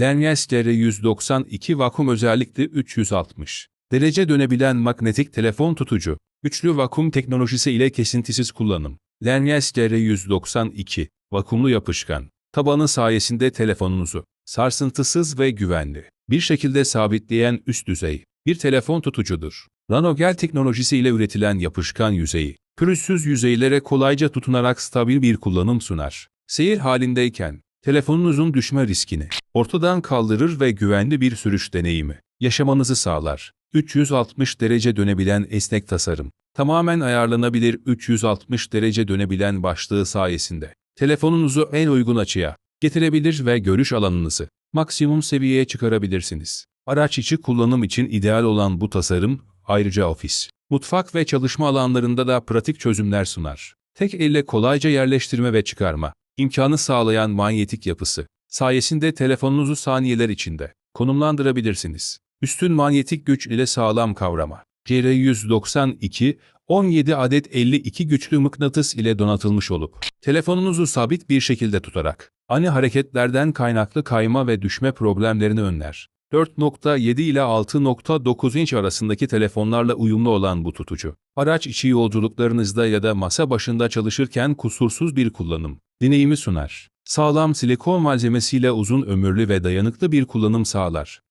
Langes DR192 vakum özellikli 360 derece dönebilen magnetik telefon tutucu. Üçlü vakum teknolojisi ile kesintisiz kullanım. Langes DR192 vakumlu yapışkan. Tabanı sayesinde telefonunuzu sarsıntısız ve güvenli bir şekilde sabitleyen üst düzey bir telefon tutucudur. Nanogel teknolojisi ile üretilen yapışkan yüzeyi, pürüzsüz yüzeylere kolayca tutunarak stabil bir kullanım sunar. Seyir halindeyken, telefonunuzun düşme riskini ortadan kaldırır ve güvenli bir sürüş deneyimi yaşamanızı sağlar. 360 derece dönebilen esnek tasarım, tamamen ayarlanabilir 360 derece dönebilen başlığı sayesinde telefonunuzu en uygun açıya getirebilir ve görüş alanınızı maksimum seviyeye çıkarabilirsiniz. Araç içi kullanım için ideal olan bu tasarım, ayrıca ofis, mutfak ve çalışma alanlarında da pratik çözümler sunar. Tek elle kolayca yerleştirme ve çıkarma imkanı sağlayan manyetik yapısı sayesinde telefonunuzu saniyeler içinde konumlandırabilirsiniz. Üstün manyetik güç ile sağlam kavrama. CR192, 17 adet 52 güçlü mıknatıs ile donatılmış olup, telefonunuzu sabit bir şekilde tutarak, ani hareketlerden kaynaklı kayma ve düşme problemlerini önler. 4.7 ile 6.9 inç arasındaki telefonlarla uyumlu olan bu tutucu, araç içi yolculuklarınızda ya da masa başında çalışırken kusursuz bir kullanım deneyimi sunar. Sağlam silikon malzemesiyle uzun ömürlü ve dayanıklı bir kullanım sağlar.